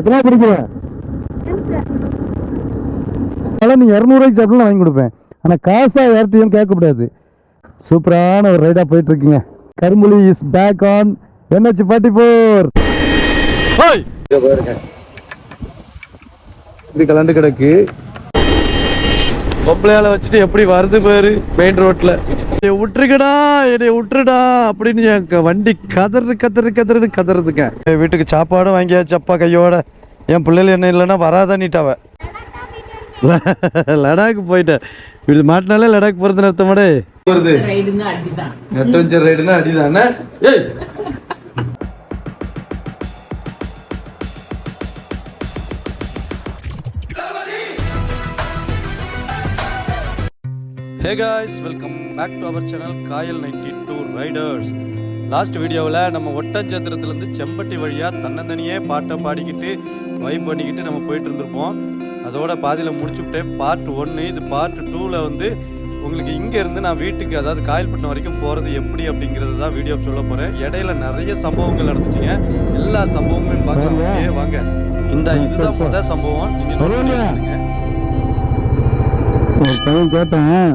எத்தனை பிடிக்கிற அதெல்லாம் நீ இரநூறுவாய்க்கு சாப்பிட்டு வாங்கி கொடுப்பேன். ஆனால் காசா யார்ட்டையும் கேட்கக்கூடாது சூப்பரான ஒரு ரைடாக போயிட்டு இருக்கீங்க கரும்புலி is back on NH forty four பாருங்க. இப்படி கலந்து கிடக்கு. பொம்பளையால வச்சுட்டு எப்படி வருது பாரு மெயின் ரோட்ல என்னை விட்டுருக்கடா என்னை விட்டுருடா அப்படின்னு என் வண்டி கதறு கதறு கதறுன்னு கதறதுங்க. என் வீட்டுக்கு சாப்பாடும் வாங்கியாச்சு அப்பா கையோட. என் பிள்ளைகள் என்ன இல்லைன்னா வராதான்னிட்டாவ. லடாக் போயிட்டேன். இது மாட்டினாலே லடாக் போகிறது அர்த்தமாடே வருது அட்வென்ச்சர் ரைடுனா அடிதானே. ஏய்! Hey guys welcome back to our channel Kayal ninety two riders last வீடியோவில் நம்ம ஒட்டஞ்சத்திரத்துலேருந்து செம்பட்டி வழியாக தன்னந்தனியே பாட்டை பாடிக்கிட்டு வைப் பண்ணிக்கிட்டு நம்ம போயிட்டு இருந்திருப்போம். அதோட பாதியில் முடிச்சுவிட்டேன் பார்ட் ஒன்று இது பார்ட் டூவில் வந்து உங்களுக்கு இங்கே இருந்து நான் வீட்டுக்கு அதாவது காயல்பட்டினம் வரைக்கும் போகிறது எப்படி அப்படிங்கிறது தான் வீடியோ சொல்ல போகிறேன் இடையில நிறைய சம்பவங்கள் நடந்துச்சுங்க. எல்லா சம்பவங்களையும் பார்க்கலாம். வாங்க. இந்த இதுதான் முதல் சம்பவம். நீங்கள் கேட்டேன்.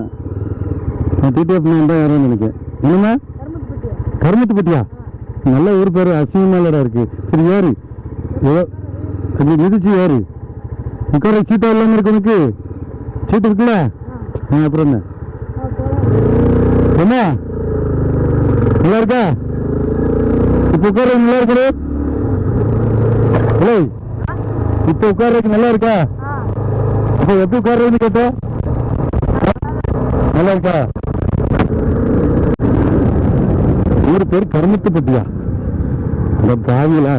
டிடிஎஃப் நான் தான் வரேன் எனக்கு என்னம்மா? கருமத்துப்பட்டியா? நல்ல ஊர் பேர் அசிங்கமாலடா இருக்கு. சரி ஏ அப்படி மிதிச்சு ஏறு. உட்கார சீட்டா இல்லாம இருக்கு உனக்கு. சீட்டு இருக்குல்ல? ஆ அப்புறம் என்ன? என்ன? நல்லா இருக்கா? இப்போ உட்கார நல்லா இருக்குது ஹலோ. இப்போ உட்கார்றதுக்கு நல்லா இருக்கா? அப்போ எப்படி உட்கார்றதுன்னு கேட்டேன் நல்லா இருக்கா? ஊர் பேர் கருமத்துப்பட்டியா அந்த பாவிலா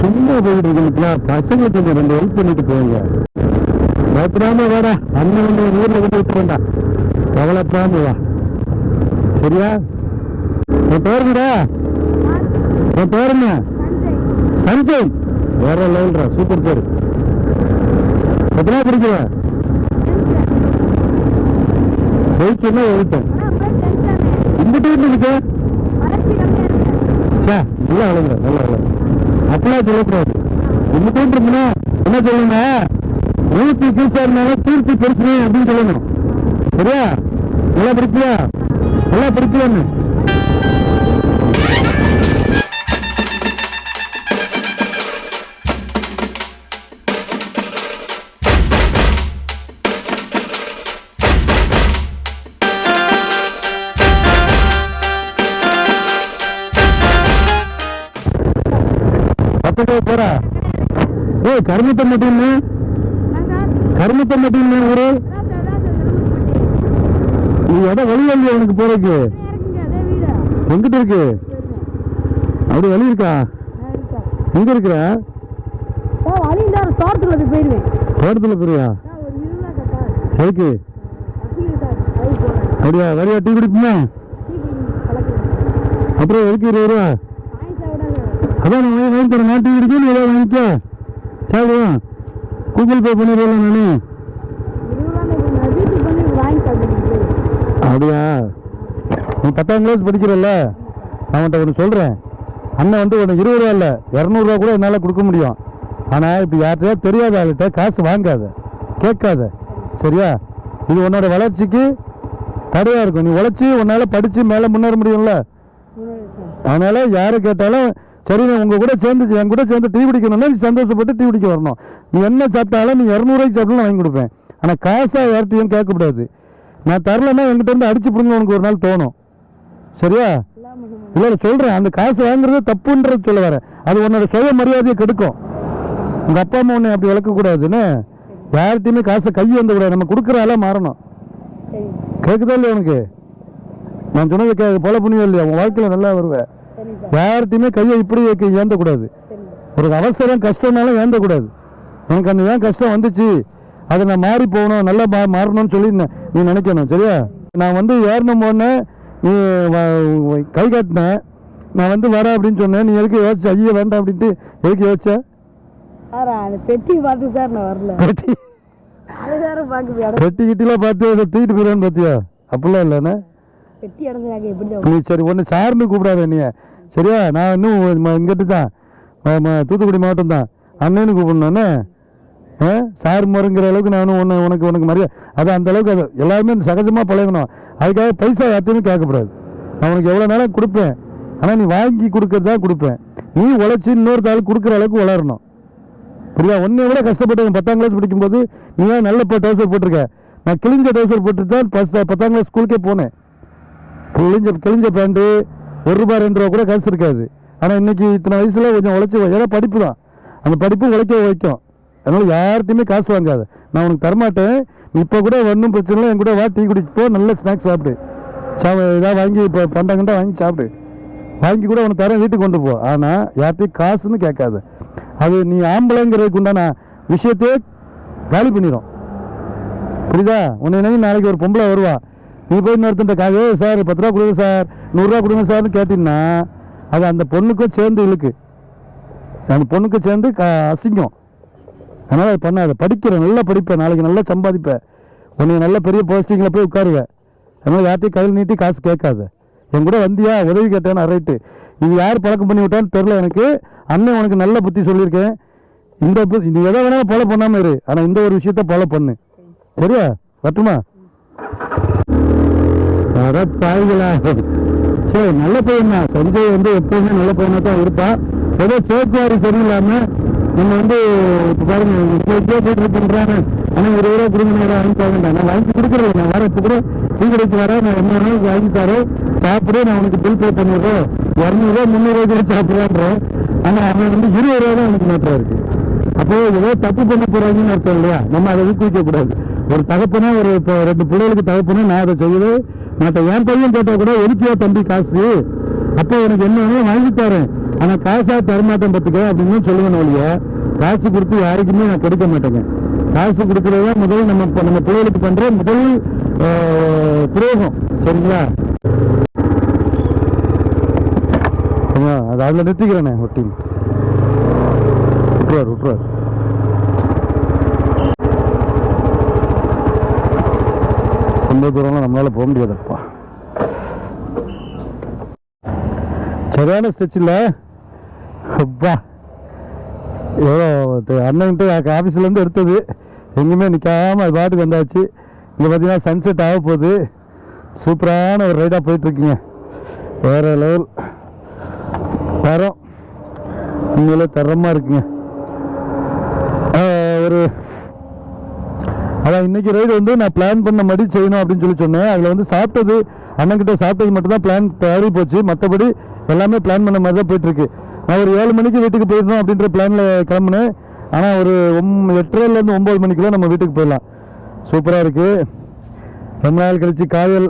சும்மா போயிட்டு இருக்கீங்களா பசங்க கொஞ்சம் ரெண்டு ஹெல்ப் பண்ணிட்டு போங்க. பயப்படாம வாடா. அண்ணன் வந்து ஒரு ஊர்ல கொண்டு விட்டு வேண்டாம் கவலைப்படாம வா. சரியா? உன் பேருங்கடா உன் பேர் என்ன? சஞ்சய். வேற லெவல்ரா சூப்பர் பேர் எத்தனை படிக்கிற வெயிட் என்ன வெயிட் இந்த வீட்டில் இருக்கு சே நல்லா வளங்க நல்லா வளங்க அப்படிலாம் சொல்லக்கூடாது. இந்த வீட்டு இருக்குன்னா என்ன சொல்லுங்க? நூத்தி கீசா இருந்தாலும் கீர்த்தி பெருசு அப்படின்னு சொல்லணும். சரியா? நல்லா படிப்பியா? நல்லா படிப்பியான்னு போக போற? ஏ கருமத்தை மட்டும் கருமத்தை மட்டும் ஊரு? நீ எதை வழி வழி உனக்கு போறதுக்கு? எங்கிட்ட இருக்கு? அப்படி வழி இருக்கா? எங்க இருக்கிற? தோட்டத்துல தோட்டத்துல போறியா? எதுக்கு அப்படியா வரியா டீ குடிப்போமா? அப்புறம் எதுக்கு இருபது ரூபா? அதான் நான் வாங்கி வாங்கி தரேன். நான் டீ நீ ஏதாவது வாங்கிக்க. சாப்பிடுவோம் கூகுள் பே பண்ணிடுவேன் நான். அப்படியா? நீ பத்தாம் கிளாஸ் படிக்கிறல்ல? நான் உன்ட்ட ஒன்று சொல்கிறேன் அண்ணன் வந்து உனக்கு இருபது ரூபா இல்லை இரநூறுவா கூட என்னால் கொடுக்க முடியும். ஆனால் இப்போ யார்கிட்டயா தெரியாத ஆள்கிட்ட காசு வாங்காத. கேட்காத. சரியா? இது உன்னோட வளர்ச்சிக்கு தடையாக இருக்கும். நீ உழைச்சி உன்னால் படித்து மேலே முன்னேற முடியும்ல. அதனால் யாரை கேட்டாலும் சரி உங்கள் கூட சேர்ந்து என் கூட சேர்ந்து டீ குடிக்கணும்னா நீ சந்தோஷப்பட்டு டீ குடிக்க வரணும். நீ என்ன சாப்பிட்டாலும் நீ இரநூறுவாய்க்கு சாப்பிட்டாலும் வாங்கி கொடுப்பேன். ஆனால் காசாக யார்கிட்டையும் கேட்கக்கூடாது நான் தரலன்னா என்கிட்ட இருந்து அடிச்சு பிடுங்க உனக்கு ஒரு நாள் தோணும். சரியா? இல்லை இல்லை சொல்கிறேன் அந்த காசு வாங்குறது தப்புன்றது சொல்ல வரேன். அது உன்னோட சுய மரியாதையை கெடுக்கும். உங்கள் அப்பா அம்மா உன்னை அப்படி வளர்க்கக்கூடாதுன்னு யார்கிட்டையுமே காசை கை வந்து கூடாது நம்ம கொடுக்குற ஆளா மாறணும். கேட்குதா இல்லையா உனக்கு? நான் சொன்னது கே போல புண்ணியம் இல்லையா? உன் வாழ்க்கையில் நல்லா வருவேன். யார்கிட்டையுமே கையை இப்படி ஏந்தக்கூடாது. ஒரு அவசரம் கஷ்டம்னாலும் ஏந்தக்கூடாது. எனக்கு அந்த ஏன் கஷ்டம் வந்துச்சு? அதை நான் மாறி போகணும் நல்லா மா மாறணும்னு சொல்லி ந- நினைக்கணும் சரியா? நான் வந்து ஏறணும் போனேன் நீ கை காட்டின நான் வந்து வரேன் அப்படின்னு சொன்னேன். நீ எதுக்கு யோசிச்ச? ஐயோ வேண்டாம் அப்படின்ட்டு எதுக்கு யோசிச்ச? பெட்டி பார்த்து சார் நான் வரல. பெட்டி. பெட்டி கிட்டிலாம் பார்த்து அதை தூக்கிட்டு போயிடுவேன்னு பார்த்தியா? அப்படிலாம் இல்லைண்ணே. பெட்டி எப்படி சரி ஒன்று சார்னு கூப்பிடாத நீ சரியா? நான் இன்னும் இங்கிட்டு தான். ம- தூத்துக்குடி மாவட்டம் தான் அண்ணன்னு கூப்பிடணுண்ணே சார் முறைங்கிற அளவுக்கு நானும் ஒன்று உனக்கு உனக்கு மரியாதை அது அந்த அளவுக்கு அது. எல்லாருமே சகஜமாக பழகணும். அதுக்காக பைசா யார்ட்டையுமே கேட்கக்கூடாது. நான் உனக்கு எவ்வளோ நேரம் கொடுப்பேன். ஆனால் நீ வாங்கி கொடுக்கறது தான் கொடுப்பேன். நீ உழைச்சி இன்னொரு தாள் கொடுக்குற அளவுக்கு வளரணும். புரியா ஒன்றை விட கஷ்டப்பட்டு பத்தாம் கிளாஸ் படிக்கும்போது நீ ஏன் நல்ல டவுசர் போட்டிருக்க? நான் கிழிஞ்ச டவுசர் போட்டுட்டு தான் பத்தாம் கிளாஸ் ஸ்கூலுக்கே போனேன். கிழிஞ்ச கிழிஞ்ச பேண்ட்டு ஒரு ரூபாய் ரெண்டு ரூபா கூட காசு இருக்காது. ஆனால் இன்னைக்கு இத்தனை வயசுல கொஞ்சம் உழைச்சி ஏன்னா படிப்பு தான். அந்த படிப்பு உழைக்க வைக்கும். அதனால யார்கிட்டையுமே காசு வாங்காது. நான் உனக்கு தரமாட்டேன். இப்போ கூட ஒன்றும் பிரச்சனை இல்லை. என் கூட வா டீ குடிச்சு போ நல்ல ஸ்நாக்ஸ் சாப்பிடு. சா இதாக வாங்கி இப்போ பண்டங்கண்டா வாங்கி சாப்பிடு. வாங்கி கூட உனக்கு தரேன் வீட்டுக்கு கொண்டு போ. ஆனால் யார்கிட்டையும் காசுன்னு கேட்காது. அது நீ ஆம்பளைங்கிறதுக்கு உண்டான விஷயத்தையே காலி பண்ணிடும் புரியுதா? உன்னை நாளைக்கு ஒரு பொம்பளை வருவா. நீ போய் இன்னொருத்தன் காவே சார் பத்து ரூபா கொடுங்க சார் நூறுரூவா கொடுங்க சார்னு கேட்டீங்கன்னா அது அந்த பொண்ணுக்கும் சேர்ந்து இழுக்கு. அந்த பொண்ணுக்கும் சேர்ந்து க அசிங்கம். அதனால் அது பண்ணாத. படிக்கிற நல்லா படிப்பேன் நாளைக்கு நல்லா சம்பாதிப்பேன் உன்னை நல்ல பெரிய போஸ்டிங்கில் போய் உட்காருவேன் அதனால் யார்ட்டையும் கையில் நீட்டி காசு கேட்காத. என் கூட வந்தியா? உதவி கேட்டேன்னா ரைட்டு இது யார் பழக்கம் பண்ணி விட்டான்னு தெரில எனக்கு. அண்ணன் உனக்கு நல்ல புத்தி சொல்லியிருக்கேன். இந்த பு- நீ எதை வேணாலும் ஃபாலோ பண்ணாமல் இரு. ஆனால் இந்த ஒரு விஷயத்த ஃபாலோ பண்ணு. சரியா? வரட்டுமா? பாய்களா சரி நல்ல பையன் தான் சஞ்சய் வந்து எப்பவுமே நல்ல பையனா தான் இருப்பான் ஏதோ சேஃப்டியாரி சரியில்லாம நம்ம வந்து இப்போ பாருங்க இப்போ இப்போ பண்ணுறாங்க பண்றாங்க ஆனால் ஒரு ரூபா கொடுங்க நேரம் வாங்கி வேண்டாம். நான் வாங்கி கொடுக்குறது நான் வர இப்போ கூட டீ கடைக்கு வரேன். நான் என்ன வேணாலும் வாங்கி தரேன் சாப்பிடு நான் உனக்கு பில் பே பண்ணிடுறேன். இரநூறுவா முந்நூறுவா கூட சாப்பிட்றான்றேன். ஆனால் அவன் வந்து இருபது ரூபா தான் எனக்கு மாத்திரம் இருக்கு. அப்போ ஏதோ தப்பு பண்ண போறாங்கன்னு அர்த்தம் இல்லையா? நம்ம அதை ஊக்குவிக்க கூடாது. ஒரு தகப்பனா ஒரு இப்போ ரெண்டு பிள்ளைகளுக்கு தகப்பனா நான் அதை செய்யவே மற்ற என் பையன் கேட்டா கூட எதுக்கியா தம்பி காசு? அப்போ உனக்கு என்ன வேணும் வாங்கி தரேன். ஆனா காசா தரமாட்டேன் பார்த்துக்க அப்படின்னு சொல்லுவேன் ஒழிய. காசு கொடுத்து யாருக்குமே நான் கொடுக்க மாட்டேங்க. காசு கொடுக்கறது முதல் நம்ம நம்ம பிள்ளைகளுக்கு பண்ற முதல் துரோகம். சரிங்களா? ஆமா, அது அதில் நிறுத்திக்கிறேனே ஒட்டி விட்டுருவார் விட்டுருவார் ரொம்ப தூரம்லாம் நம்மளால போக முடியாதப்பா சரியான ஸ்ட்ரெச் இல்லை. அப்பா. எவ்வளோ அண்ணன்ட்டு ஆஃபீஸ்லேருந்து எடுத்தது. எங்கேயுமே நிற்காமல் அது பாட்டுக்கு வந்தாச்சு. இங்கே பார்த்தீங்கன்னா சன்செட் ஆக போகுது. சூப்பரான ஒரு ரைடாக போயிட்டுருக்குங்க. வேற லெவல் தரம் உண்மையிலே தரமாக இருக்குங்க. ஒரு அதான் இன்னைக்கு ரைடு வந்து நான் பிளான் பண்ண மாதிரி செய்யணும் அப்படின்னு சொல்லி சொன்னேன். அதில் வந்து சாப்பிட்டது அண்ணன்கிட்ட சாப்பிட்டது மட்டும்தான் பிளான் தயாரி போச்சு. மற்றபடி எல்லாமே பிளான் பண்ண மாதிரி தான் போயிட்டுருக்கு. நான் ஒரு ஏழு மணிக்கு வீட்டுக்கு போயிடணும் அப்படின்ற பிளானில் கிளம்புனேன். ஆனால் ஒரு ஒம் எட்டரைலேருந்து ஒம்பது மணிக்குள்ள நம்ம வீட்டுக்கு போயிடலாம். சூப்பராக இருக்குது ரொம்ப நாள் கழிச்சு Kayal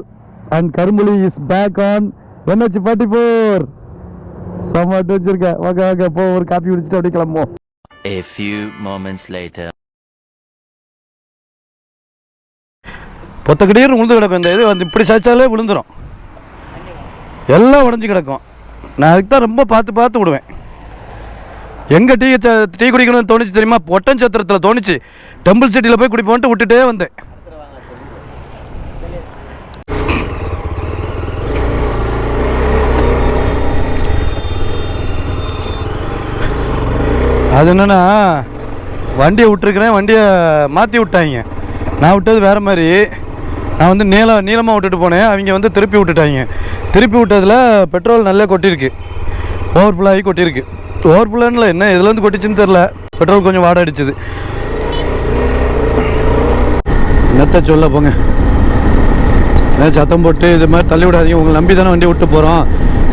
and Karumpuli is back on NH forty four சமாட்டு வச்சிருக்கேன் ஓகே ஓகே போ ஒரு காப்பி குடிச்சிட்டு அப்படியே கிளம்புவோம். A few moments later. பொத்த கிடீர்னு விழுந்து கிடக்கும் இந்த இது. வந்து இப்படி சாய்ச்சாலே விழுந்துரும். எல்லாம் உடஞ்சி கிடக்கும். நான் அதுக்கு தான் ரொம்ப பார்த்து பார்த்து விடுவேன். எங்கே டீ டீ குடிக்கணும்னு தோணுச்சு தெரியுமா? ஒட்டஞ்சத்திரத்தில் தோணுச்சு. டெம்பிள் சிட்டியில் போய் குடிப்போன்ட்டு விட்டுட்டே வந்தேன். அது என்னன்னா வண்டியை விட்டுருக்குறேன் வண்டியை மாற்றி விட்டாங்க. நான் விட்டது வேறு மாதிரி. நான் வந்து நீள நீளமாக விட்டுட்டு போனேன். அவங்க வந்து திருப்பி விட்டுட்டாங்க. திருப்பி விட்டதில் பெட்ரோல் நல்லா கொட்டியிருக்கு ஓவர்ஃபுல் ஆகி கொட்டியிருக்கு ஓவர்ஃபுல்லான்ல என்ன இதுலேருந்து கொட்டிச்சுன்னு தெரில பெட்ரோல் கொஞ்சம் வாட அடிச்சுது என்னத்த சொல்ல போங்க? ஏதாவது சத்தம் போட்டு இது மாதிரி தள்ளி விடாதீங்க. உங்களை நம்பி தானே வண்டி விட்டு போகிறோம்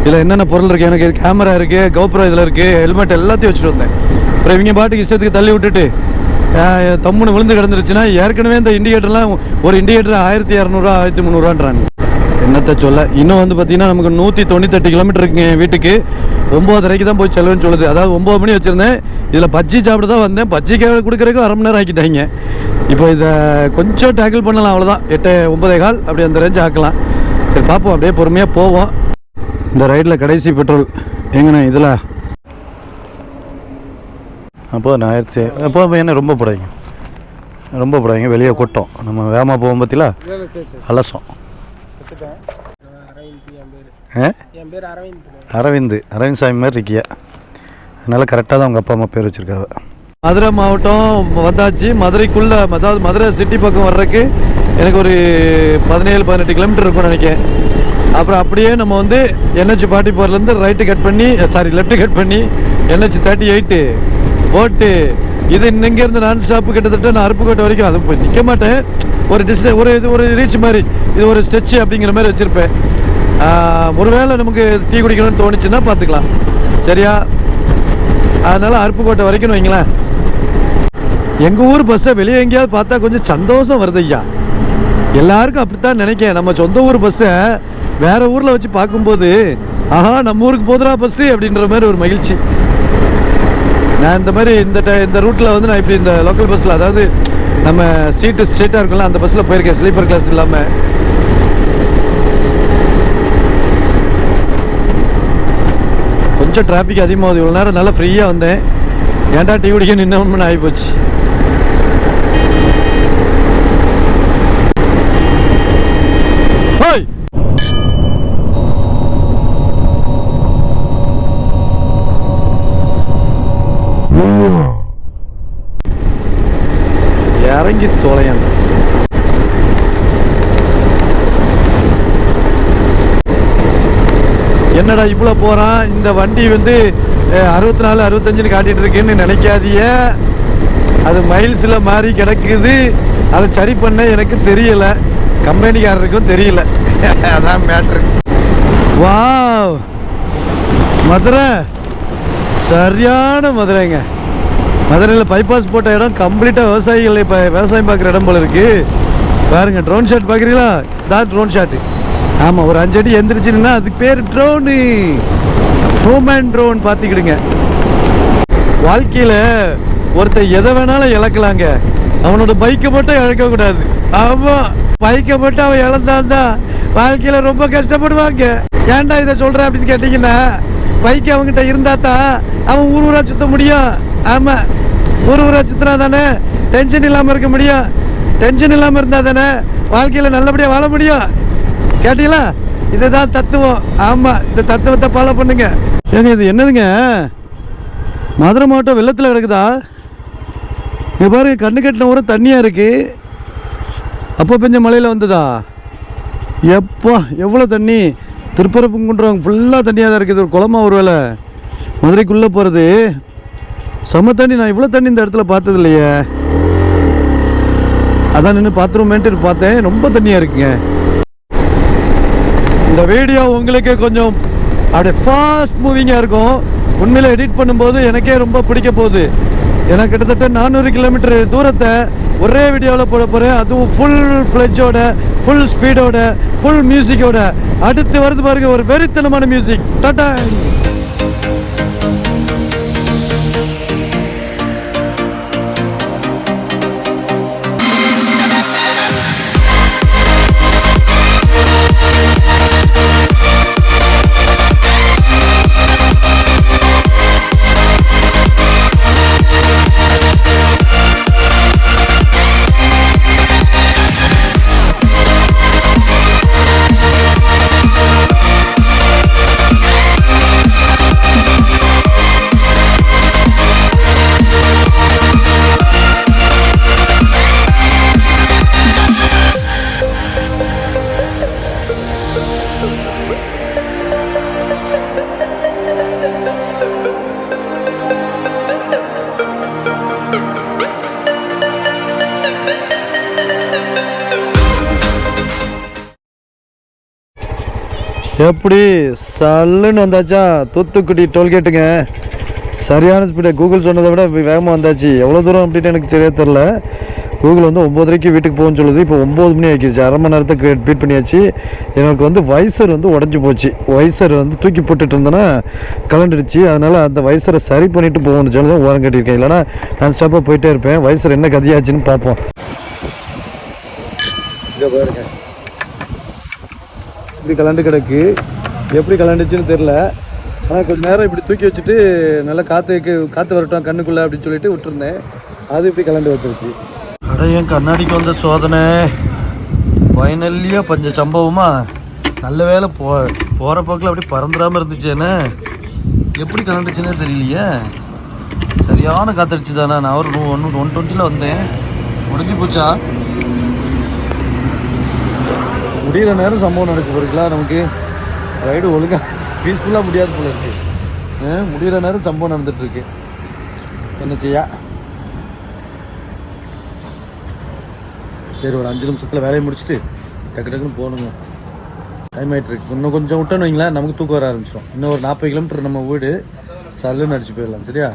இதில் என்னென்ன பொருள் இருக்குது எனக்கு இது கேமரா இருக்குது கோபுரம் இதில் இருக்குது ஹெல்மெட் எல்லாத்தையும் வச்சுட்டு வந்தேன். அப்புறம் இவங்க பாட்டுக்கு இஷ்டத்துக்கு தள்ளி விட்டுட்டு தம்முன்னு விழுந்து கிடந்துருச்சுன்னா ஏற்கனவே இந்த இண்டிகேட்டர்லாம் ஒரு இண்டிகேட்டர் ஆயிரத்தி இரநூறுவா ஆயிரத்தி முந்நூறுவான்றாங்க. என்னத்தை சொல்ல? இன்னும் வந்து பார்த்தீங்கன்னா நமக்கு நூற்றி தொண்ணூத்தெட்டு கிலோமீட்டர் இருக்குங்க வீட்டுக்கு. ஒம்போதரைக்கு தான் போய் செலவுன்னு சொல்லுது. அதாவது ஒம்பது மணி வச்சுருந்தேன். இதில் பஜ்ஜி சாப்பிட்டு தான் வந்தேன். பஜ்ஜிக்காக கொடுக்குறதுக்கு அரை மணி நேரம் ஆக்கிட்டாங்க. இப்போ இதை கொஞ்சம் டேக்கிள் பண்ணலாம் அவ்வளோதான் எட்டு ஒன்பதே கால் அப்படி அந்த ரேஞ்ச் ஆக்கலாம். சரி பார்ப்போம் அப்படியே பொறுமையாக போவோம். இந்த ரைடில் கடைசி பெட்ரோல் எங்கண்ணே இதில்? அப்போ நான் ஆயிரத்தி அப்போ என்ன ரொம்ப போடாதீங்க ரொம்ப போடாதீங்க வெளியே கொட்டோம். நம்ம வேகமாக போவோம் பார்த்தீங்களா அலசம். அரவிந்த். அரவிந்த் சாமி மாதிரி இருக்கியா? அதனால் கரெக்டாக தான் உங்கள் அப்பா அம்மா பேர் வச்சுருக்காங்க மதுரை மாவட்டம் வந்தாச்சு. மதுரைக்குள்ளே அதாவது மதுரை சிட்டி பக்கம் வர்றதுக்கு எனக்கு ஒரு பதினேழு பதினெட்டு கிலோமீட்டர் இருக்கும்னு நினைக்கிறேன். அப்புறம் அப்படியே நம்ம வந்து என்ஹெச் ஃபார்ட்டி ஃபோர்லேருந்து ரைட்டு கட் பண்ணி சாரி லெஃப்ட்டு கட் பண்ணி என்ஹெச் தேர்ட்டி எயிட்டு ஓட்டு. இது இங்கேருந்து நான் ஸ்டாப்பு கிட்டத்தட்ட நான் அருப்புக்கோட்டை வரைக்கும் அது போய் நிற்க மாட்டேன். ஒரு டிஸ்ட ஒரு இது ஒரு ரீச் மாதிரி. இது ஒரு ஸ்டெச்சு அப்படிங்கிற மாதிரி வச்சுருப்பேன். ஒருவேளை நமக்கு டீ குடிக்கணும்னு தோணுச்சுன்னா பார்த்துக்கலாம். சரியா? அதனால் அருப்புக்கோட்டை வரைக்கும் வைங்களேன். எங்கள் ஊர் பஸ்ஸை வெளியே எங்கேயாவது பார்த்தா கொஞ்சம் சந்தோஷம் வருது ஐயா. எல்லாருக்கும் அப்படித்தான் நினைக்கேன். நம்ம சொந்த ஊர் பஸ்ஸை வேறு ஊரில் வச்சு பார்க்கும்போது ஆஹா நம்ம ஊருக்கு போதுரா பஸ்ஸு அப்படின்ற மாதிரி ஒரு மகிழ்ச்சி. நான் இந்த மாதிரி இந்த ட இந்த ரூட்டில் வந்து நான் இப்படி இந்த லோக்கல் பஸ்ஸில் அதாவது நம்ம சீட்டு ஸ்ட்ரெயிட்டாக இருக்கும்ல அந்த பஸ்ஸில் போயிருக்கேன் ஸ்லீப்பர் கிளாஸ் இல்லாமல் கொஞ்சம் டிராஃபிக் அதிகமாகுது இவ்வளோ நேரம் நல்லா ஃப்ரீயாக வந்தேன். ஏன்டா டீ குடிக்க நின்று ஆகிப்போச்சு போச்சு இறங்கி தொலையണ്ട என்னடா இவ்வளோ போகிறான் இந்த வண்டி வந்து அறுபத்தி நாலு அறுபத்தஞ்சுன்னு காட்டிட்டு இருக்குன்னு நினைக்காதிய அது மைல்ஸில் மாறி கிடக்குது. அதை சரி பண்ண எனக்கு தெரியல. கம்பெனிக்காரருக்கும் தெரியல. அதான் மேட்ரு வாவ் மதுரை! சரியான மதுரைங்க. மதுரையில் பைபாஸ் போட்ட இடம் கம்ப்ளீட்டாக விவசாயிகள் இப்போ விவசாயம் பார்க்குற இடம் போல இருக்கு. பாருங்க ட்ரோன் ஷாட் பார்க்குறீங்களா? தான் ட்ரோன் ஷாட்டு ஆமாம் ஒரு அஞ்சடி எந்திரிச்சுன்னா அதுக்கு பேர் ட்ரோனு ஹூமன் ட்ரோன் பார்த்துக்கிடுங்க. வாழ்க்கையில் ஒருத்தன் எதை வேணாலும் இழக்கலாங்க. அவனோட பைக்கை மட்டும் இழக்கக்கூடாது. ஆமாம் பைக்கை மட்டும் அவன் இழந்தான்தான் வாழ்க்கையில் ரொம்ப கஷ்டப்படுவாங்க. ஏன்டா இதை சொல்கிறேன் அப்படின்னு கேட்டிங்கன்னா பைக் அவங்ககிட்ட இருந்தா தான் அவன் ஊர் ஊராக சுற்ற முடியும். ஆமாம் ஊர் ஊராக சுற்றுனா தானே டென்ஷன் இல்லாமல் இருக்க முடியும். டென்ஷன் இல்லாமல் இருந்தால் தானே வாழ்க்கையில் நல்லபடியாக வாழ முடியும். கேட்டீங்களா? இதுதான் தத்துவம். ஆமாம் இந்த தத்துவத்தை ஃபாலோ பண்ணுங்க. ஏங்க இது என்னதுங்க? மதுரை மாவட்டம் வெள்ளத்தில் கிடக்குதா? இங்கே பாருங்க கண்ணு கட்டின ஊரம் தண்ணியாக இருக்கு. அப்போ பெஞ்ச மழையில் வந்ததா? எப்போ எவ்வளோ தண்ணி? திருப்பரப்புங்குன்றவங்க ஃபுல்லாக தண்ணியாக தான் இருக்குது. ஒரு குளமா ஒரு வேலை மதுரைக்குள்ளே போகிறது செம்ம தண்ணி. நான் இவ்வளோ தண்ணி இந்த இடத்துல பார்த்தது இல்லையே அதான் நின்று பாத்ரூமேன்ட்டு பார்த்தேன். ரொம்ப தண்ணியாக இருக்குங்க. இந்த வீடியோ உங்களுக்கு கொஞ்சம் அப்படியே ஃபாஸ்ட் மூவிங்காக இருக்கும். உண்மையில் எடிட் பண்ணும்போது எனக்கே ரொம்ப பிடிக்க போகுது. ஏன்னா கிட்டத்தட்ட நானூறு கிலோமீட்டர் தூரத்தை ஒரே வீடியோவில் போட போகிறேன் அதுவும் ஃபுல் ஃப்ளெஜோட ஃபுல் ஸ்பீடோட ஃபுல் மியூசிக்கோட அடுத்து வருது பாருங்க ஒரு வெறித்தனமான மியூசிக் டாட்டா எப்படி சல்லுன்னு வந்தாச்சா? தூத்துக்குடி டோல்கேட்டுங்க. சரியான ஸ்பீடாக கூகுள் சொன்னதை விட வேகமாக வந்தாச்சு. எவ்வளோ தூரம் அப்படின்னு எனக்கு சரியாக தெரில கூகுள் வந்து ஒம்போதரைக்கு வீட்டுக்கு போகணும்னு சொல்லுது. இப்போ ஒம்பது மணி ஆக்கிடுச்சு அரை மணி நேரத்துக்கு பீட் பண்ணியாச்சு. எனக்கு வந்து வைசர் வந்து உடஞ்சி போச்சு. வைசர் வந்து தூக்கி போட்டுட்டு இருந்தேன்னா கலண்டுடுச்சு. அதனால் அந்த வைசரை சரி பண்ணிவிட்டு போகணும்னு சொல்லி தான் ஓரம் கட்டியிருக்கேன். இல்லைனா நான் ஸ்டெப்பாக போயிட்டே இருப்பேன். வைசர் என்ன கதியாச்சுன்னு பார்ப்போம். இங்கே போயிருக்கேன் இப்படி கலண்டு கிடக்கு? எப்படி கலண்டுச்சுன்னு தெரில ஆனால் கொஞ்சம் நேரம் இப்படி தூக்கி வச்சுட்டு நல்லா காற்றுக்கு காற்று வரட்டும் கண்ணுக்குள்ளே அப்படின்னு சொல்லிட்டு விட்டுருந்தேன். அது இப்படி கலண்டு வந்துருச்சு. அட கண்ணாடிக்கு வந்த சோதனை. ஃபைனல்லியாக பஞ்ச சம்பவமா? நல்ல வேலை போ போகிற போக்கில் அப்படியே பறந்துடாமல் இருந்துச்சேன்னு எப்படி கலண்டுச்சுன்னே தெரியலையே. சரியான காத்தடிச்சு தானே நான் ஒரு ஒன்று ஒன் டுவெண்ட்டியில் வந்தேன். முடிஞ்சு போச்சா? முடிகிற நேரம் சம்பவம் நடக்க போகிறீங்களா நமக்கு ரைடு ஒழுங்காக பீஸ்ஃபுல்லாக முடியாது போல இருக்கு. ஆ, முடிகிற நேரம் சம்பவம் நடந்துகிட்ருக்கு என்ன செய்யா? சரி ஒரு அஞ்சு நிமிஷத்தில் வேலையை முடிச்சுட்டு டக்கு டக்குன்னு போகணுங்க டைம் ஆகிட்டுருக்கு இன்னும் கொஞ்சம் விட்டோன்னு வைங்களேன் நமக்கு தூக்கம் வர ஆரம்பிச்சிடும் இன்னும் ஒரு நாற்பது கிலோமீட்டர் நம்ம வீடு சல்லுன்னு அடிச்சு போயிடலாம் சரியா?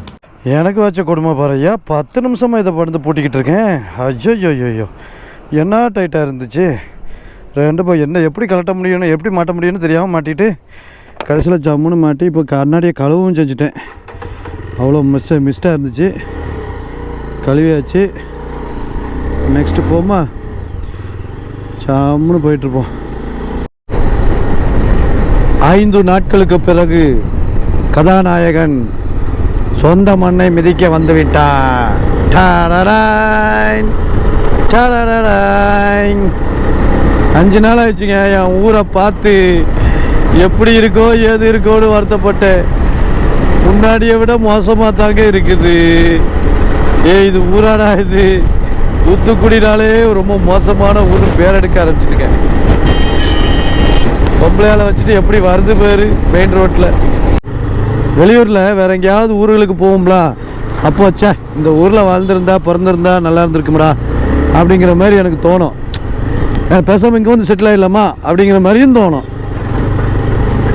எனக்கு வச்ச கொடுமை பாருயா பத்து நிமிஷமாக இதை படுத்து பூட்டிக்கிட்டு இருக்கேன். ஐயோ ஐயோ என்ன டைட்டாக இருந்துச்சு? ரெண்டு போய் என்ன எப்படி கலட்ட முடியும்னு எப்படி மாட்ட முடியும்னு தெரியாமல் மாட்டிட்டு கடைசியில் ஜம்முன்னு மாட்டி இப்போ கண்ணாடியை கழுவும் செஞ்சுட்டேன். அவ்வளோ மிஸ் மிஸ்டாக இருந்துச்சு. கழுவியாச்சு. நெக்ஸ்ட்டு போமா ஜம்முன்னு போயிட்டுருப்போம். ஐந்து நாட்களுக்கு பிறகு கதாநாயகன் சொந்த மண்ணை மிதிக்க வந்து விட்டார் டடடாய், டடடடாய். அஞ்சு நாள் ஆயிடுச்சுங்க. என் ஊரை பார்த்து எப்படி இருக்கோ ஏது இருக்கோன்னு வருத்தப்பட்டேன். முன்னாடியை விட மோசமாக தாங்க இருக்குது. ஏ இது ஊராடா இது? தூத்துக்குடினாலே ரொம்ப மோசமான ஊர் பேர் எடுக்க ஆரம்பிச்சிருக்கேன். பொம்பளையால வச்சுட்டு எப்படி வருது பேர்? மெயின் ரோட்டில் வெளியூரில் வேற எங்கேயாவது ஊர்களுக்கு போகும்லா? அப்போ வச்சா இந்த ஊரில் வாழ்ந்திருந்தா பிறந்திருந்தா நல்லா இருந்திருக்கும்டா அப்படிங்கிற மாதிரி எனக்கு தோணும். பேசாமல் இங்கே வந்து செட்டில் ஆகிடலாமா அப்படிங்கிற மாதிரியும் தோணும்.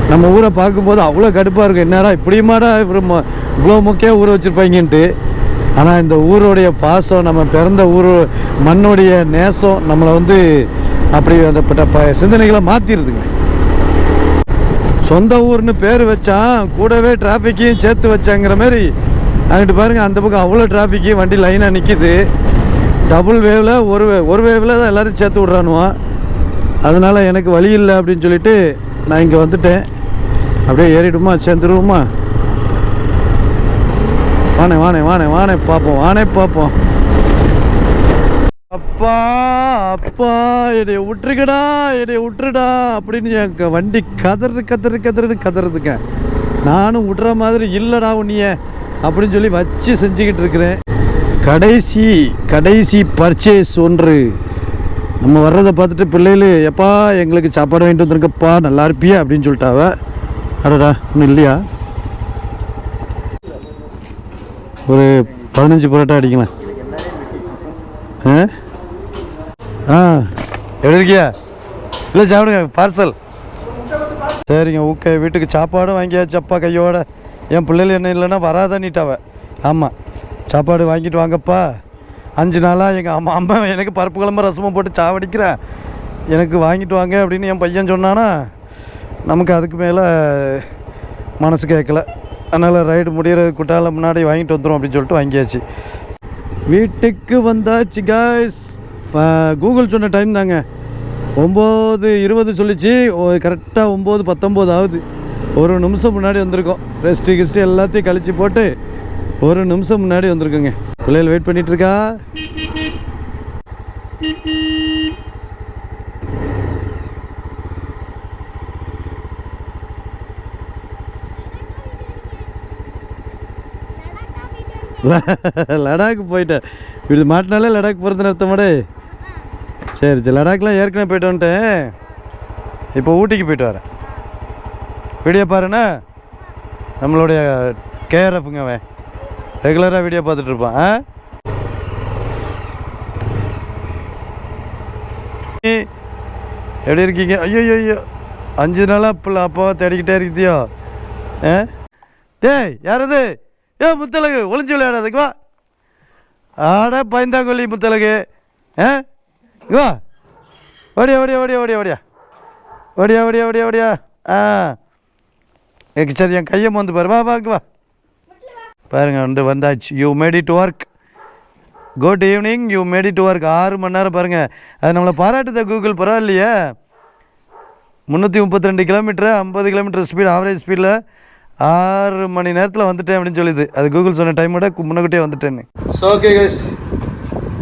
நம்ம ஊரை பார்க்கும்போது அவ்வளோ கடுப்பாக இருக்கும். என்னடா இப்படியுமாடா இவ்வளோ இவ்வளோ முக்கிய ஊரை வச்சுருப்பாங்கன்ட்டு. ஆனால் இந்த ஊருடைய பாசம் நம்ம பிறந்த ஊர் மண்ணுடைய நேசம் நம்மளை வந்து அப்படி அந்த ப- சிந்தனைகளை மாற்றிடுதுங்க சொந்த ஊர்னு பேர் வச்சான் கூடவே டிராஃபிக்கையும் சேர்த்து வச்சாங்கிற மாதிரி. அங்கிட்டு பாருங்கள் அந்த பக்கம் அவ்வளோ டிராஃபிக்கு வண்டி லைனாக நிற்கிது டபுள் வேவில் ஒரு ஒரு வேவில் தான் எல்லோரும் சேர்த்து விட்றானுவான் அதனால் எனக்கு வழி இல்லை அப்படின்னு சொல்லிட்டு நான் இங்கே வந்துட்டேன். அப்படியே ஏறிடுமா சேர்ந்துருவோமா? வானே வானே வானே வானே பார்ப்போம் வானே பார்ப்போம் அப்பா அப்பா என்னை விட்டுருக்கடா என்னை விட்டுருடா அப்படின்னு என் வண்டி கதறு கதறு கதறுன்னு கதறதுங்க. நானும் விட்ற மாதிரி இல்லைடா உன்னிய அப்படின்னு சொல்லி வச்சு செஞ்சுக்கிட்டு இருக்கிறேன். கடைசி கடைசி பர்ச்சேஸ் ஒன்று. நம்ம வர்றதை பார்த்துட்டு பிள்ளைகள் எப்பா எங்களுக்கு சாப்பாடு வாங்கிட்டு வந்துருக்கப்பா நல்லா இருப்பியா அப்படின்னு சொல்லிட்டாவ? அடடா ஒன்றும் இல்லையா? ஒரு பதினஞ்சு பரோட்டா அடிக்கலாம். ஆ? ஆ எப்படி இருக்கியா? இல்லை சாப்பிடுங்க பார்சல் சரிங்க ஓகே வீட்டுக்கு சாப்பாடும் வாங்கியாச்சு அப்பா கையோட. என் பிள்ளைகள் என்ன இல்லைன்னா வராதன்னிட்டாவ. ஆமாம் சாப்பாடு வாங்கிட்டு வாங்கப்பா. அஞ்சு நாளாக எங்கள் அம்மா அம்மா எனக்கு பருப்பு குழம்பு ரசமும் போட்டு சாவடிக்கிறேன். எனக்கு வாங்கிட்டு வாங்க அப்படின்னு என் பையன் சொன்னானா நமக்கு அதுக்கு மேலே மனசு கேட்கல. அதனால் ரைடு முடிகிற குட்டால முன்னாடி வாங்கிட்டு வந்துடும் அப்படின்னு சொல்லிட்டு வாங்கியாச்சு. வீட்டுக்கு வந்தாச்சு காய்ஸ் கூகுள் சொன்ன டைம் தாங்க. ஒம்பது இருபது சொல்லிச்சு. கரெக்டாக ஒம்பது பத்தொம்போது ஆகுது. ஒரு நிமிஷம் முன்னாடி வந்திருக்கோம். ரெஸ்ட்டு கிஸ்ட்டு எல்லாத்தையும் கழித்து போட்டு ஒரு நிமிஷம் முன்னாடி வந்திருக்குங்க. பிள்ளைகள் வெயிட் பண்ணிட்டு இருக்கா லடாக் போயிட்டேன். இது மாட்டினாலே லடாக் போகிறதுன்னு அர்த்தமாடு சரி சரி லடாக்லாம் ஏற்கனவே போயிட்டு வந்துட்டேன். இப்போ ஊட்டிக்கு போயிட்டு வரேன். வீடியோ பாருண்ணா. நம்மளுடைய கேஆர்எஃப்ங்க அவன். ரெகுலராக வீடியோ பார்த்துட்ருப்பான் ஆ? எப்படி இருக்கீங்க? ஐயோ ஐயோ, ஐயோ. அஞ்சு நாளாக பிள்ளை அப்பாவை தேடிக்கிட்டே இருக்கியோ? ஆ? டேய் யாரது ஏ முத்தலகு ஒளிஞ்சு விளையாடாதுக்கு வா. ஆட பயந்தாங்கொல்லி முத்தலகு. ஆ? வா. ஓடியா ஓடியா ஓடியா ஓடியா ஓடியா. ஓடியா ஓடியா ஓடியா ஓடியா. ஆ. சரி என் கையை வந்து பாரு. வா வா வா. பாருங்கள் வந்து வந்தாச்சு. You made it work good evening you made it work ஆறு மணி நேரம் பாருங்கள் அது நம்மளை பாராட்டுத கூகுள் பரவாயில்லையே முந்நூற்றி முப்பத்தி ரெண்டு கிலோமீட்டர் ஐம்பது கிலோமீட்டர் ஸ்பீட் ஆவரேஜ் ஸ்பீடில் ஆறு மணி நேரத்தில் வந்துட்டேன் அப்படின்னு சொல்லுது. அது கூகுள் சொன்ன டைமோட முன்னகிட்டே வந்துட்டேன்னு. ஸோ ஓகே கைஸ்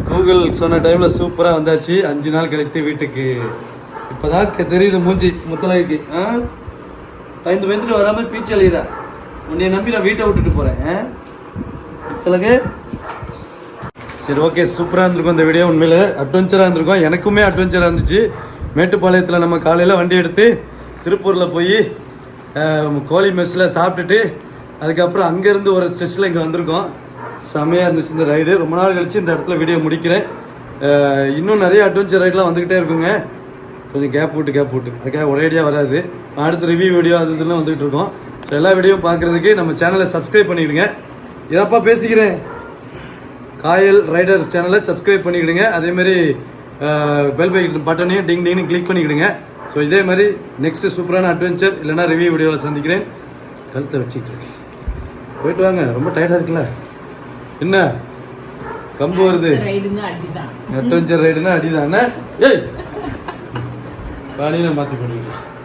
கூகுள் சொன்ன டைமில் சூப்பராக வந்தாச்சு. அஞ்சு நாள் கழித்து வீட்டுக்கு. இப்போதான் தெரியுது மூஞ்சி முத்தலைக்கு ஆ? பயந்து பயந்துட்டு வராமல் பீச்சு அழியிற உன்னை நம்பி நான் வீட்டை விட்டுட்டு போகிறேன் ஆ? சொல்லுங்க. சரி ஓகே சூப்பராக இருந்திருக்கும் இந்த வீடியோ உண்மையில். அட்வென்ச்சராக இருந்திருக்கும். எனக்குமே அட்வென்ச்சராக இருந்துச்சு. மேட்டுப்பாளையத்தில் நம்ம காலையில் வண்டி எடுத்து திருப்பூரில் போய் கோழி மெஸ்ஸில் சாப்பிட்டுட்டு அதுக்கப்புறம் அங்கேருந்து ஒரு ஸ்ட்ரெச்சில் இங்கே வந்திருக்கோம். செமையாக இருந்துச்சு இந்த ரைடு ரொம்ப நாள் கழித்து இந்த இடத்துல வீடியோ முடிக்கிறேன். இன்னும் நிறைய அட்வென்ச்சர் ரைட்லாம் வந்துக்கிட்டே இருக்குங்க. கொஞ்சம் கேப் விட்டு கேப் விட்டு. அதுக்காக ஒரேடியாக வராது. அடுத்து ரிவ்யூ வீடியோ அது இதெல்லாம் வந்துகிட்டு இருக்கோம். எல்லா வீடியோவும் பார்க்குறதுக்கு நம்ம சேனலை சப்ஸ்கிரைப் பண்ணிவிடுங்க இதப்பா பேசிக்கிறேன். காயல் ரைடர் சேனலை சப்ஸ்கிரைப் பண்ணிக்கிடுங்க அதேமாரி பெல் பை பட்டனையும் டிங் டிங்னு கிளிக் பண்ணிக்கிடுங்க ஸோ இதே மாதிரி நெக்ஸ்ட் சூப்பரான அட்வென்ச்சர் இல்லைனா ரிவ்யூ வீடியோவில் சந்திக்கிறேன். கழுத்தை வச்சுக்கிட்டு இருக்கேன். போயிட்டு வாங்க. ரொம்ப டயர்டாக இருக்குல்ல? என்ன? கம்பு வருது. அட்வென்ச்சர் ரைடுனா அடிதானே. ஏய்! பாடியில் மாற்றி பண்ணிக்கிட்டு